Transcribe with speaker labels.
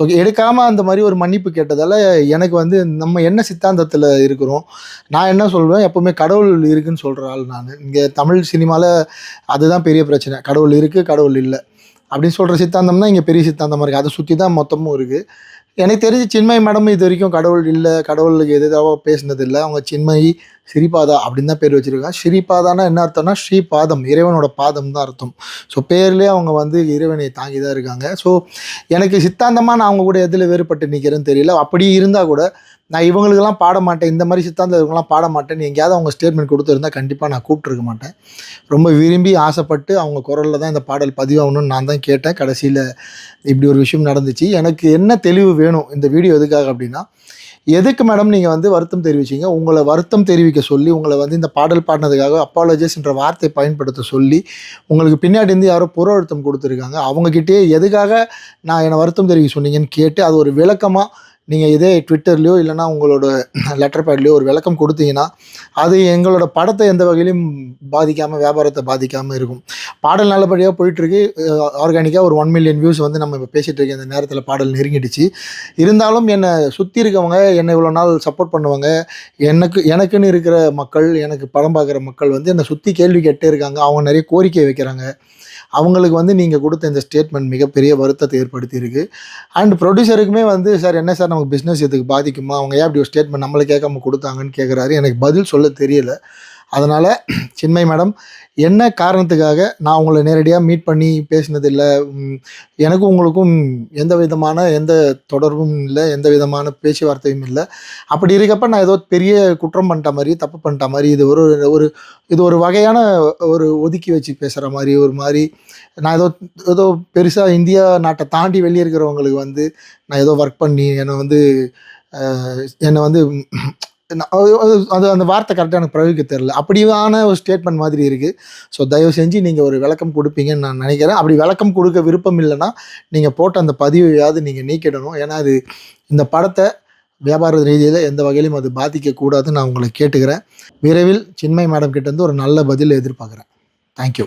Speaker 1: So எடுக்காமல் அந்த மாதிரி ஒரு மன்னிப்பு கேட்டதால் எனக்கு வந்து நம்ம என்ன சித்தாந்தத்தில் இருக்கிறோம்? நான் என்ன சொல்வேன்? எப்போவுமே கடவுள் இருக்குன்னு சொல்கிற ஆள் நான். இங்கே தமிழ் சினிமாவில் அதுதான் பெரிய பிரச்சனை. கடவுள் இருக்குது கடவுள் இல்லை. அப்படின்னு சொல்கிற சித்தாந்தம் தான் இங்கே பெரிய சித்தாந்தமாக இருக்குது அதை சுற்றி தான் மொத்தமும் இருக்குது எனக்கு தெரிஞ்சு சின்மய் மேடம் இது வரைக்கும் கடவுள் இல்லை கடவுளுக்கு எது எதாவது இல்லை அவங்க சின்மயி ஸ்ரீபாதா அப்படின்னு தான் பேர் வச்சுருக்காங்க. ஸ்ரீபாதானா என்ன அர்த்தம்னா ஸ்ரீபாதம் இறைவனோட பாதம் தான் அர்த்தம். ஸோ பேர்லேயே அவங்க வந்து இறைவனை தாங்கி தான் இருக்காங்க. ஸோ எனக்கு சித்தாந்தமாக நான் அவங்க கூட எதில் வேறுபட்டு நிற்கிறேன்னு தெரியல. அப்படி இருந்தால் கூட நான் இவங்களுக்கெல்லாம் பாட மாட்டேன். இந்த மாதிரி சித்தாந்தம் இவங்கெல்லாம் பாட மாட்டேன்னு எங்கேயாவது அவங்க ஸ்டேட்மெண்ட் கொடுத்துருந்தா கண்டிப்பாக நான் கூப்பிட்டுருக்க மாட்டேன். ரொம்ப விரும்பி ஆசைப்பட்டு அவங்க குரலில் தான் இந்த பாடல் பதிவாகணும்னு நான் தான் கேட்டேன். கடைசியில் இப்படி ஒரு விஷயம் நடந்துச்சு. எனக்கு என்ன தெளிவு வேணும் இந்த வீடியோ எதுக்காக அப்படின்னா எதுக்கு மேடம் நீங்கள் வந்து வருத்தம் தெரிவிச்சீங்க? உங்களை வருத்தம் தெரிவிக்க சொல்லி உங்களை வந்து இந்த பாடல் பாடினதுக்காக அப்பாலஜிஸ்ன்ற வார்த்தை பயன்படுத்த சொல்லி உங்களுக்கு பின்னாடி இருந்து யாரோ புற அழுத்தம் கொடுத்துருக்காங்க. அவங்கக்கிட்டே எதுக்காக நான் என்னை வருத்தம் தெரிவிக்க சொன்னீங்கன்னு கேட்டு அது ஒரு விளக்கமாக நீங்கள் இதே ட்விட்டர்லையோ இல்லைனா உங்களோட லெட்டர் பேட்லேயோ ஒரு விளக்கம் கொடுத்தீங்கன்னா அது எங்களோட படத்தை எந்த வகையிலும் பாதிக்காமல் வியாபாரத்தை பாதிக்காமல் இருக்கும். பாடல் நல்லபடியாக போயிட்டுருக்கு. ஆர்கானிக்காக ஒரு ஒன் மில்லியன் வியூஸ் வந்து நம்ம இப்போ பேசிகிட்டு இருக்க இந்த நேரத்தில் பாடல் நெருங்கிடுச்சு. இருந்தாலும் என்னை சுற்றி இருக்கவங்க என்னை இவ்வளோ நாள் சப்போர்ட் பண்ணுவாங்க. எனக்கு எனக்குன்னு இருக்கிற மக்கள் எனக்கு படம் பார்க்குற மக்கள் வந்து என்னை சுற்றி கேள்வி கேட்டே இருக்காங்க. அவங்க நிறைய கோரிக்கை வைக்கிறாங்க. அவங்களுக்கு வந்து நீங்கள் கொடுத்த இந்த ஸ்டேட்மெண்ட் மிகப்பெரிய வருத்தத்தை ஏற்படுத்தியிருக்கு. அண்ட் ப்ரொடியூசருக்குமே வந்து சார் என்ன சார் நமக்கு பிஸ்னஸ் இதுக்கு பாதிக்குமா? அவங்க ஏன் அப்படி ஒரு ஸ்டேட்மெண்ட் நம்மளை கேட்காம கொடுத்தாங்கன்னு கேட்குறாரு எனக்கு பதில் சொல்ல தெரியல. அதனால் சின்மை மேடம் என்ன காரணத்துக்காக நான் உங்களை நேரடியாக மீட் பண்ணி பேசினதில்லை? எனக்கும் உங்களுக்கும் எந்த விதமான எந்த தொடர்பும் இல்லை எந்த விதமான பேச்சுவார்த்தையும் இல்லை. அப்படி இருக்கப்ப நான் ஏதோ பெரிய குற்றம் பண்ணிட்ட மாதிரி தப்பு பண்ணிட்ட மாதிரி இது ஒரு ஒரு இது ஒரு வகையான ஒரு ஒதுக்கி வச்சு பேசுகிற மாதிரி ஒரு மாதிரி நான் ஏதோ ஏதோ பெருசாக இந்தியா நாட்டை தாண்டி வெளியே இருக்கிறவங்களுக்கு வந்து நான் ஏதோ ஒர்க் பண்ணி என்னை வந்து என்னை வந்து அது அது- அந்த வார்த்தை கரெக்டாக எனக்கு பிரயோகிக்க தெரில அப்படியான ஒரு ஸ்டேட்மெண்ட் மாதிரி இருக்குது ஸோ தயவு செஞ்சு நீங்கள் ஒரு விளக்கம் கொடுப்பீங்கன்னு நான் நினைக்கிறேன். அப்படி விளக்கம் கொடுக்க விருப்பம் இல்லைன்னா நீங்கள் போட்ட அந்த பதிவையாவது நீங்கள் நீக்கிடணும். ஏன்னா அது இந்த படத்தை வியாபார ரீதியில் எந்த வகையிலும் அது பாதிக்கக்கூடாதுன்னு நான் உங்களை கேட்டுக்கிறேன். விரைவில் சின்மை மேடம் கிட்டேருந்து ஒரு நல்ல பதில் எதிர்பார்க்குறேன். தேங்க்யூ